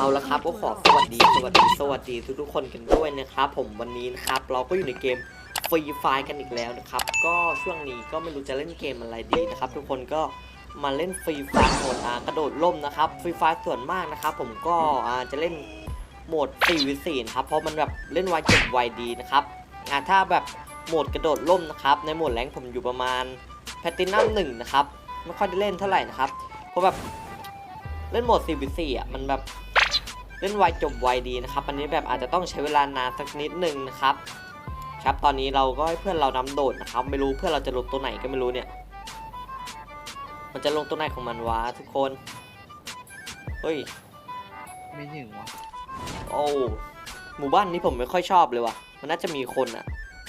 เอาละครับก็ขอสวัสดีสวัสดีสวัสดีทุกๆคนกันด้วยนะครับ ผมวันนี้นะครับเราก็อยู่ในเกมฟรีไฟกันอีกแล้วนะครับ ก็ช่วงนี้ก็ไม่รู้จะเล่นเกมอะไรดีนะครับ ทุกคนก็มาเล่นฟรีไฟโหมดกระโดดล่มนะครับฟรีไฟส่วนมากนะครับ ผมก็จะเล่นโหมด4วิ4นะครับเพราะมันแบบเล่นไวเจ็บไวดีนะครับถ้าแบบโหมดกระโดดล่มนะครับในโหมดแรงผมอยู่ประมาณแพตตินัมหนึ่งนะครับไม่ค่อยได้เล่นเท่าไหร่นะครับเพราะแบบเล่นโหมด4วิ4อะมันแบบ เล่นไวจบไวดีนะครับอันนี้แบบอาจจะต้องใช้เวลานานสักนิดหนึ่งนะครับ ครับตอนนี้เราก็ให้เพื่อนเรานำโดดนะครับ ไม่รู้เพื่อนเราจะลงตัวไหนก็ไม่รู้เนี่ย มันจะลงตัวไหนของมันวะทุกคนเฮ้ยไม่ถึงวะโอ้หมู่บ้านนี้ผมไม่ค่อยชอบเลยว่ะมันน่าจะมีคนอะ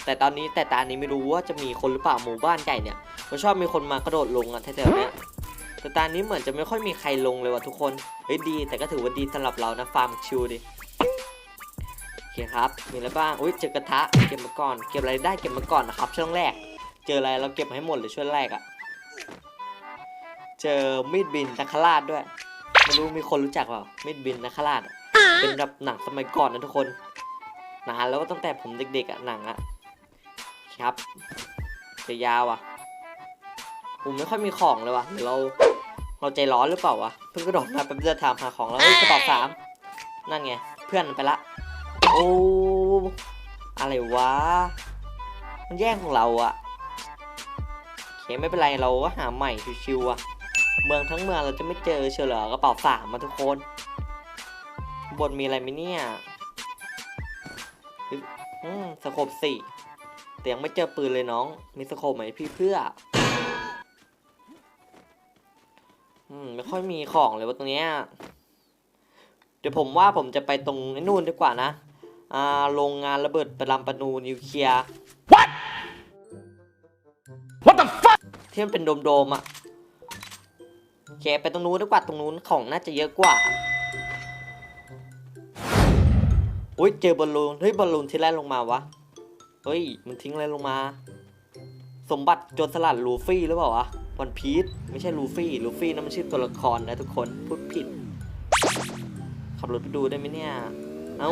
แต่ตอนนี้แต่ตานี้ไม่รู้ว่าจะมีคนหรือเปล่าหมู่บ้านใหญ่เนี่ยมันชอบมีคนมากระโดดลงอะแถวๆเนี้ยแต่ตานี้เหมือนจะไม่ค่อยมีใครลงเลยว่ะทุกคนเฮ้ยดี แต่ก็ถือว่าดีสำหรับเรานะฟาร์มชิวดิโอเคครับ มีอะไรบ้างอุ้ยเจอกระทะเก็บมาก่อน เก็บอะไรได้เก็บมาก่อนนะครับ ช่วงแรก เจออะไรเราเก็บมาให้หมดเลยช่วงแรกอะเจอมีดบินนักขราชด้วยไม่รู้มีคนรู้จักเปล่ามีดบินนักขราชเป็นแบบหนังสมัยก่อนนะทุกคนนานแล้วตั้งแต่ผมเด็กๆอะหนังอะครับจะยาวอะผมไม่ค่อยมีของเลยว่ะหรือเรา เราใจร้อนหรือเปล่าวะ เพิ่งกระโดดมาแป๊บเดียวถามหาของแล้วเอ้ยกระเป๋าสามนั่นไง เพื่อนมันไปละ โอ้อะไรวะ มันแย่งของเราอะโอเคไม่เป็นไรเราก็หาใหม่ชิวๆอะเมืองทั้งเมืองเราจะไม่เจอเฉลอกระเป๋าสามมาทุกคนบนมีอะไรไหมเนี่ยอึ๊บอืมสโคบสี่แต่ยังไม่เจอปืนเลยน้อง มีสโคบไหมพี่เพื่อ อืมไม่ค่อยมีของเลยว่าตรงเนี้ยเดี๋ยวผมว่าผมจะไปตรงไอ้นู่นดีกว่านะ อ่าโรงงานระเบิดปรำปนูนิวเคลียร์ What? What the fuck? ที่มันเป็นโดมๆอะ่ะโอเคไปตรงนู้นดีกว่าตรงนู้นของน่าจะเยอะกว่าอุ้ยเจอบอลลูนเฮ้ยบอลลูนที่แรกลงมาวะเฮ้ยมันทิ้งอะไรลงมา สมบัติโจรสลัดลูฟี่หรือเปล่าวะวันพีชไม่ใช่ลูฟี่ ลูฟี่นั่นมันชื่อตัวละครนะทุกคนพูดผิด ขับรถไปดูได้ไหมเนี่ย เอ้า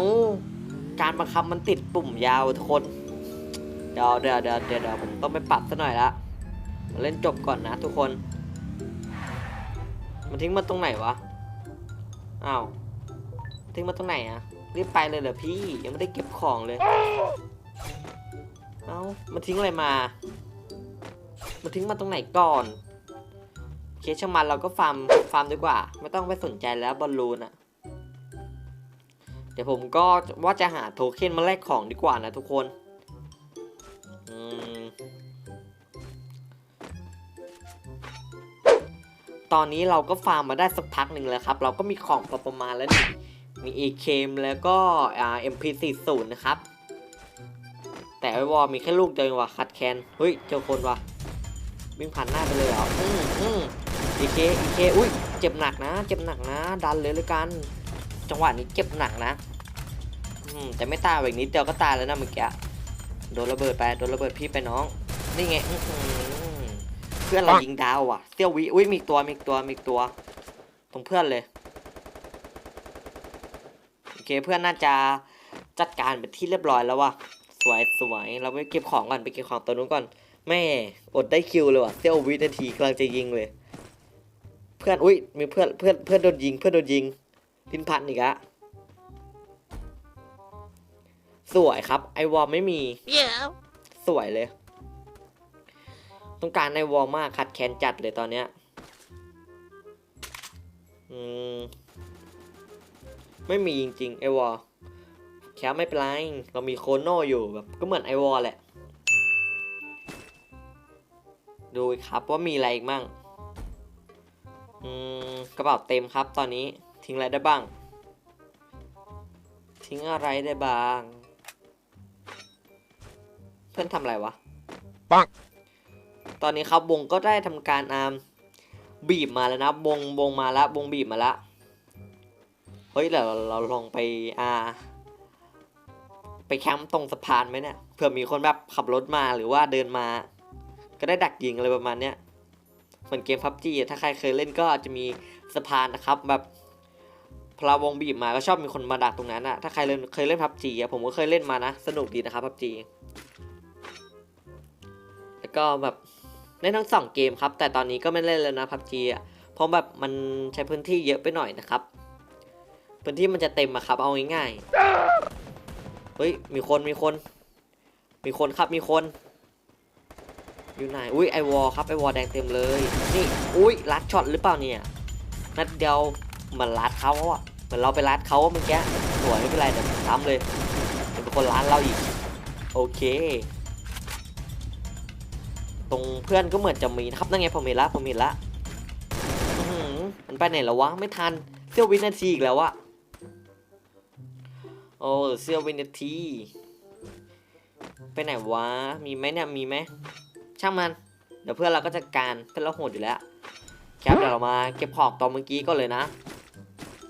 การบังคับมันติดปุ่มยาวทุกคน เดี๋ยวเดี๋ยวเดี๋ยวเดี๋ยวเดาผมต้องไปปรับซะหน่อยละเล่นจบก่อนนะทุกคน มันทิ้งมาตรงไหนวะ อ้าวทิ้งมาตรงไหนอะรีบไปเลยเหรอพี่ยังไม่ได้เก็บของเลย เอ้ามันทิ้งอะไรมา มันทิ้งมาตรงไหนก่อน เคช่างมันเราก็ฟาร์มฟาร์มดีกว่า ไม่ต้องไปสนใจแล้วบอลลูนอะเดี๋ยวผมก็ว่าจะหาโทเค็นมาแลกของดีกว่านะทุกคนอตอนนี้เราก็ฟาร์มมาได้สักพักหนึ่งแล้วครับ เราก็มีของประมาณแล้วนี่มี AK แล้วก็อ่า MP40 นะครับ แต่ไอวอมีแค่ลูกเดียวว่ะคัดแคนเฮ้ย เจอคนว่ะ วิ่งผ่านหน้าไปเลยเหรออืมอืม AK AK อุ้ยเจ็บหนักนะ เจ็บหนักนะ ดันเลยเลยกัน จังหวะนี้เจ็บหนักนะอืมแต่ไม่ตายอีกนิดเดียวก็ตายแล้วนะเมื่อกี้โดนระเบิดไปโดนระเบิดพี่ไปน้องนี่ไงเพื่อนเรายิงดาวว่ะเซี่ยววิอุ้ยมีตัวมีตัวมีตัว ตรงเพื่อนเลยโอเคเพื่อนน่าจะจัดการเป็นที่เรียบร้อยแล้วว่ะสวยสวยเราไปเก็บของก่อนไปเก็บของตัวนู้นก่อน แม่อดได้คิวเลยว่ะเซี่ยววินาทีกำลังจะยิงเลย เพื่อนอุ้ยมีเพื่อนเพื่อนเพื่อนโดนยิง เพื่อนโดนยิงลิ้นพันอีกอะสวยครับ ไอวอลไม่มี Yeah. สวยเลย ต้องการในวอลมากคัดแคนจัดเลยตอนเนี้ยอืมไม่มีจริงๆไอวอลแค่ไม่เป็นไรเรามีโคโน่อยู่แบบก็เหมือนไอวอลแหละ ดูครับว่ามีอะไรอีกมั่งอืมกระเป๋าเต็มครับตอนนี้ทิ้งอะไรได้บ้าง ทิ้งอะไรได้บ้าง เพื่อนทำอะไรวะปังตอนนี้ครับวงก็ได้ทำการอามบีบมาแล้วนะวงวงมาแล้ววงบีบมาแล้วเฮ้ยเดี๋ยวเราเราลองไปอ่า ไปแคมป์ตรงสะพานไหมเนี่ยเผื่อมีคนแบบขับรถมาหรือว่าเดินมา ก็ได้ดักยิงอะไรประมาณเนี้ยเหมือนเกมพับจีถ้าใครเคยเล่นก็จะมีสะพานนะครับแบบพลาวงบีบมาก็ชอบมีคนมาดักตรงนั้นอะถ้าใครเล่นเคยเล่นพับจีอะผมก็เคยเล่นมานะ สนุกดีนะครับพับจีแล้วก็แบบเล่นทั้งสองเกมครับ แต่ตอนนี้ก็ไม่เล่นแล้วนะพับจีอะเพราะแบบมันใช้พื้นที่เยอะไปหน่อยนะครับพื้นที่มันจะเต็มอะครับ เอาง่ายๆเฮ้ยมีคนมีคน มีคนครับมีคน อยู่ไหน อุ้ยไอวอลครับไอวอลแดงเต็มเลย นี่ อุ้ยลัดช็อตหรือเปล่าเนี่ย นัดเดียวเหมือนลัดเขาอะเหมือนเราไปลัดเขาเมื่อกี้สวยไม่เป็นไรเดี๋ยวซ้ำเลยเดี๋ยวเป็นคนล้านเราอีก โอเค ตรงเพื่อนก็เหมือนจะมีนะครับ นั่นไงผมเห็นละผมเห็นละอื้อหือมันไปไหนแล้ววะ ไม่ทันเสี้ยววินาทีอีกแล้วอะโอ้เสี้ยววินาที ไปไหนวะ มีไหมเนี่ย มีไหม ช่างมัน เดี๋ยวเพื่อนเราก็จัดการเพื่อนเราโหดอยู่แล้วครับเดี๋ยวเรามาเก็บของตอนเมื่อกี้ก็เลยนะ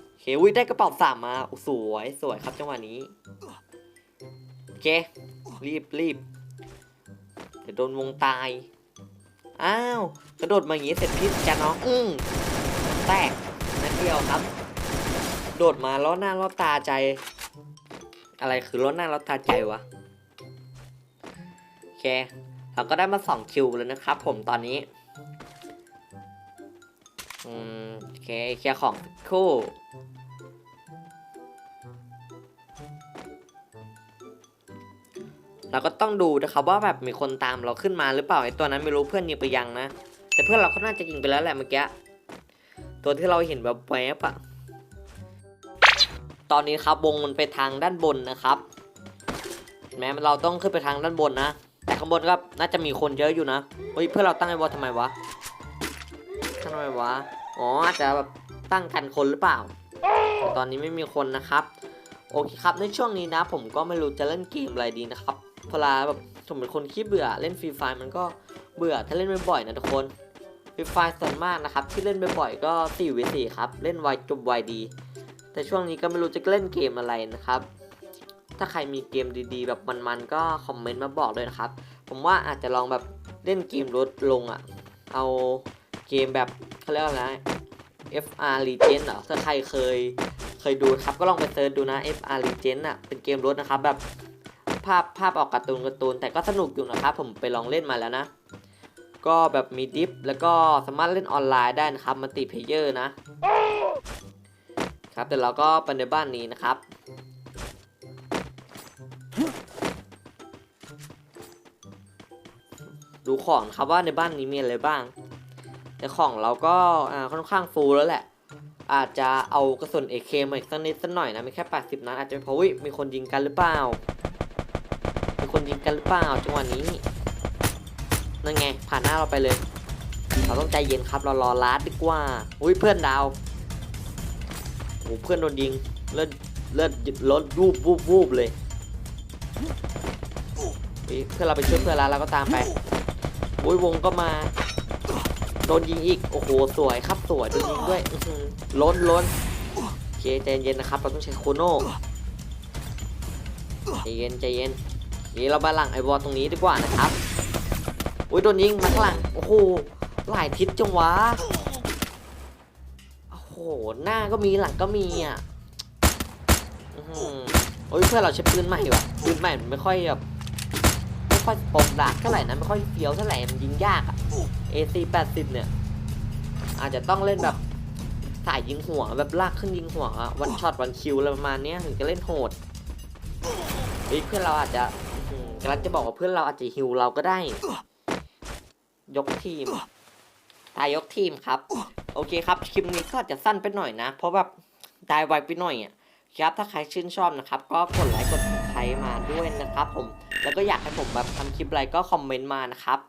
โอเคอุ้ยได้กระเป๋าสามมาสวยสวยครับจังหวะนี้โอเครีบรีบเดี๋ยวโดนวงตาย อ้าวกระโดดมาอย่างงี้เสร็จพิษจะน้องอึ้งแตกนัดเดียวครับ โดดมาล้อหน้าล้อตาใจ อะไรคือล้อหน้าล้อตาใจวะโอเค เราก็ได้มาสองคิวแล้วนะครับ ผมตอนนี้อืมโอเคเคลียร์ของคู่เราก็ต้องดูนะครับว่าแบบมีคนตามเราขึ้นมาหรือเปล่าไอ้ตัวนั้นไม่รู้เพื่อนยิงไปยังนะ แต่เพื่อนเราก็น่าจะยิงไปแล้วแหละเมื่อกี้ตัวที่เราเห็นแบบแวบอะตอนนี้ครับวงมันไปทางด้านบนนะครับ แม้เราต้องขึ้นไปทางด้านบนนะ ข้างบนก็น่าจะมีคนเยอะอยู่นะเฮ้ยเพื่อเราตั้งไอ้วอลทำไมวะทำไมวะอ๋ออาจจะแบบตั้งกันคนหรือเปล่าแต่ตอนนี้ไม่มีคนนะครับ โอเคครับในช่วงนี้นะ ผมก็ไม่รู้จะเล่นเกมอะไรดีนะครับเพลาแบบผมเป็นคนขี้เบื่อเล่นฟรีไฟมันก็เบื่อถ้าเล่นบ่อยๆนะทุกคนฟรีไฟส่วนมากนะครับ ที่เล่นบ่อยๆก็4วิ4ครับ เล่นไวจบไวดี แต่ช่วงนี้ก็ไม่รู้จะเล่นเกมอะไรนะครับ ถ้าใครมีเกมดีๆ แบบมันๆก็คอมเมนต์มาบอกเลยนะครับ ผมว่าอาจจะลองแบบเล่นเกมลดลงอะ่ะ เอาเกมแบบเขาเรียกว่าอะไร FR Legend เหรอถ้าใครเคยเคยดูครับก็ลองไปเซิร์ชดูนะ FR Legend อะเป็นเกมรถนะครับแบบภาพภาพออกการ์ตูนการ์ตูนแต่ก็สนุกอยู่นะครับผมไปลองเล่นมาแล้วนะ ก็แบบมีดิฟแล้วก็สามารถเล่นออนไลน์ได้นะครับมัลติเพเยอร์นะครับแต่เราก็ไปในบ้านนี้นะครับ ของครับว่าในบ้านนี้มีอะไรบ้าง แต่ของเราก็ค่อนข้างฟูลแล้วแหละ อาจจะเอากระสุน AK มาอีกสักนิดสักหน่อยนะมีแค่ 80นัดอาจจะเพราะวิมีคนยิงกันหรือเปล่า มีคนยิงกันหรือเปล่าจังหวะนี้ นั่นไงผ่านหน้าเราไปเลย เราต้องใจเย็นครับเรารอลาดดีกว่าอุ้ยเพื่อนดาวโอ้เพื่อนโดนยิงเลือดเลือดลดวูบวูบวูบเลยเพื่อนเราไปช่วยเพื่อนแล้วเราก็ตามไป อุ้ยวงก็มาโดนยิงอีก โอ้โห สวยครับสวยโดนยิงด้วยล้นล้นโอเคใจเย็นนะครับ เราต้องใช้โคโน่ใจเย็นใจเย็นนี่เรามาลังไอวอลตรงนี้ดีกว่านะครับอุ้ยโดนยิงมาข้างหลังโอ้โหหลายทิศจังวะโอ้โหหน้าก็มีหลังก็มีอะอื้อหือโอ้ยเพื่อนเราใช้ปืนใหม่ว่ะปืนใหม่ไม่ค่อยแบบ ไม่ค่อยปมดากเท่าไหร่นะไม่ค่อยเฟี้ยวเท่าไหร่มันยิงยากอะ AC 80เนี่ย อาจจะต้องเล่นแบบสายยิงหัวแบบลากขึ้นยิงหัววันช็อตวันคิวอะไรประมาณเนี้ยถึงจะเล่นโหดเพื่อนเราอาจจะกำลังจะบอกว่าเพื่อนเราอาจจะฮิวเราก็ได้ ยกทีมตายยกทีมครับ โอเคครับคลิปนี้ก็จจะสั้นไปหน่อยนะ เพราะแบบตายไวไปหน่อยอะครับถ้าใครชื่นชอบนะครับ ก็กดไลค์กดไลค์มาด้วยนะครับผม แล้วก็อยากให้ผมแบบทำคลิปอะไรก็คอมเมนต์มานะครับ